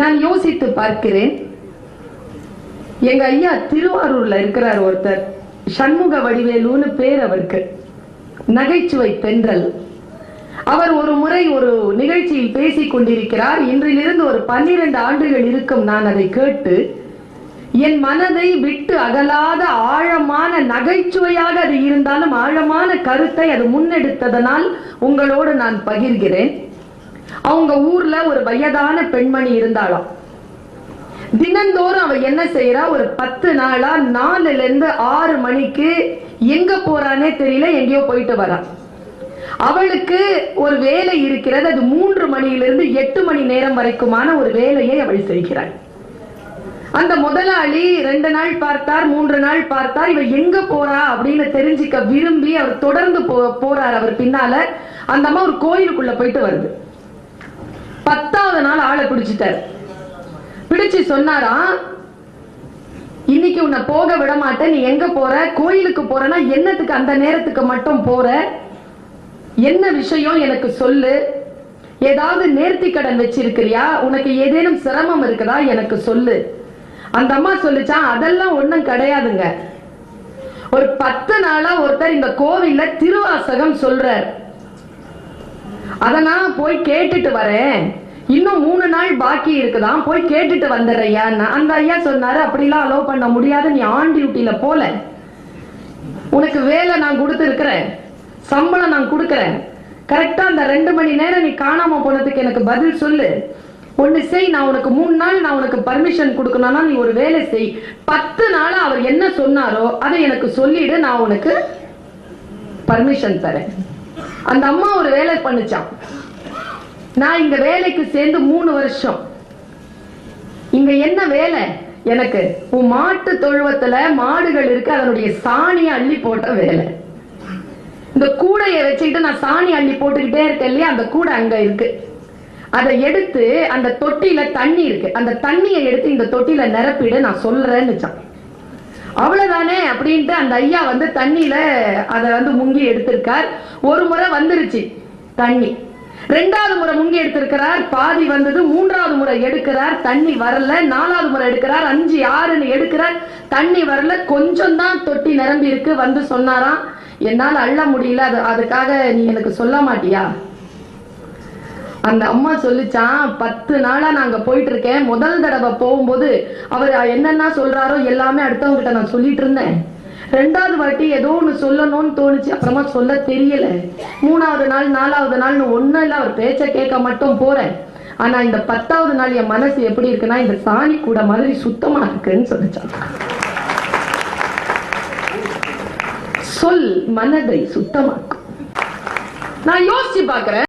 நான் யோசித்து பார்க்கிறேன். எங்க ஐயா திருவாரூர்ல இருக்கிறார் ஒருத்தர். சண்முக வடிவேலுன்னு பேர் அவருக்கு. நகைச்சுவை பெண்கள் அவர் ஒரு முறை ஒரு நிகழ்ச்சியில் பேசிக் கொண்டிருக்கிறார். இன்றிலிருந்து ஒரு பன்னிரண்டு ஆண்டுகள் இருக்கும் நான் அதை கேட்டு என் மனதை விட்டு அகலாத ஆழமான நகைச்சுவையாக அது இருந்தாலும் ஆழமான கருத்தை அது முன்னெடுத்ததனால் உங்களோடு நான் பகிர்கிறேன். அவங்க ஊர்ல ஒரு வயதான பெண்மணி இருந்தாலும் தினந்தோறும் அவ என்ன செய்யறா ஒரு பத்து நாளா நாலுல இருந்து ஆறு மணிக்கு எங்க போறானே தெரியல எங்கேயோ போயிட்டு வரா. அவளுக்கு ஒரு வேலை இருக்கிறது அது மூன்று மணியிலிருந்து எட்டு மணி நேரம் வரைக்குமான ஒரு வேலையை அவள் செய்கிறாள். அந்த முதலாளி ரெண்டு நாள் பார்த்தார் மூன்று நாள் பார்த்தார் இவ எங்க போறா அப்படின்னு தெரிஞ்சுக்க விரும்பி அவர் தொடர்ந்து போ- போறார் அவர் பின்னால. அந்த அம்மா ஒரு கோயிலுக்குள்ள போயிட்டு வருது. பத்தாவது நாள் ஆளை பிடிச்சிட்டார். பிடிச்சு சொன்னாராம் இன்னைக்கு உன்னை போக விட மாட்டேன் நீ எங்க போற? கோயிலுக்கு போறனா என்னத்துக்கு அந்த நேரத்துக்கு மட்டும் போற? என்ன விஷயம் எனக்கு சொல்லு. ஏதாவது நேர்த்தி கடன் வச்சிருக்கிறியா? உனக்கு ஏதேனும் சிரமம் இருக்குதா? எனக்கு சொல்லு. அந்த அம்மா சொல்லிச்சா அதெல்லாம் ஒண்ணும் கிடையாதுங்க. ஒரு பத்து நாளா ஒருத்தர் இந்த கோவில்ல திருவாசகம் சொல்றார். அதை நான் போய் கேட்டுட்டு வரேன். இன்னும் மூணு நாள் பாக்கி இருக்குதான் போய் கேட்டுட்டு வந்துடுறையா? அந்த ஐயா சொன்னாரு அப்படிலாம் அலோவ் பண்ண முடியாது. நீ ஆன் டியூட்டியில போல. உனக்கு வேலை நான் கொடுத்துருக்கிறேன். சம்பளம் நான் கொடுக்கறேன். கரெக்டா அந்த ரெண்டு மணி நேரம் நீ காணாம போனதுக்கு எனக்கு பதில் சொல்லு. ஒண்ணு செய் நான் உனக்கு மூணு நாள் நான் உனக்கு பர்மிஷன் கொடுக்கணும்னா நீ ஒரு வேலை செய். பத்து நாளா அவர் என்ன சொன்னாரோ அதை எனக்கு சொல்லிடு நான் உனக்கு பர்மிஷன் தரேன். அந்த அம்மா ஒரு வேலை பண்ணுச்சான் நான் இங்க வேலைக்கு சேர்ந்து மூணு வருஷம். இங்க என்ன வேலை? எனக்கு உன் மாட்டு தொழுவத்துல மாடுகள் இருக்கு அதனுடைய சாணியை அள்ளி போட்ட வேலை. இந்த கூடையை வச்சுக்கிட்டு நான் சாணி அள்ளி போட்டுக்கிட்டே இருக்கேன் இல்லையா? அந்த கூடை அங்க இருக்கு. அதை எடுத்து அந்த தொட்டியில தண்ணி இருக்கு. அந்த தண்ணியை எடுத்து இந்த தொட்டியில நிரப்பிடு நான் சொல்றேன்னுச்சான் அவ்வளவுதானே அப்படின்ட்டு அந்த ஐயா வந்து தண்ணியில அதை வந்து முங்கி எடுத்திருக்கார். ஒரு முறை வந்துருச்சு தண்ணி. ரெண்டாவது முறை முங்கி எடுத்திருக்கிறார். பாதி வந்தது மூன்றாவது முறை எடுக்கிறார். தண்ணி வரல. நாலாவது முறை எடுக்கிறார். அஞ்சு ஆறுன்னு எடுக்கிறார். தண்ணி வரல. கொஞ்சம் தான் தொட்டி நிரம்பி இருக்கு வந்து சொன்னாராம். என்னால் அள்ள முடியல. அது அதுக்காக நீ எனக்கு சொல்ல மாட்டியா? அந்த அம்மா சொல்லிச்சான் பத்து நாளா நாங்க போயிட்டு இருக்கேன் முதல் தடவை போகும்போது அவர் என்னென்ன சொல்றாரோ எல்லாமே அடுத்தவங்கிட்ட நான் சொல்லிட்டு இருந்தேன். ரெண்டாவது வாட்டி ஏதோ ஒண்ணு சொல்லணும்னு தோணுச்சு. அப்புறமா சொல்ல தெரியல. மூணாவது நாள் நாலாவது நாள்னு ஒண்ணும் இல்ல. அவர் பேச்ச கேட்க மட்டும் போறேன். ஆனா இந்த பத்தாவது நாள் என் மனசு எப்படி இருக்குன்னா இந்த சாணி கூட மாதிரி சுத்தமா இருக்குன்னு சொல்லிச்சான் சொல் மனதை சுத்தமாக்கும். நான் யோசிச்சு பாக்குறேன்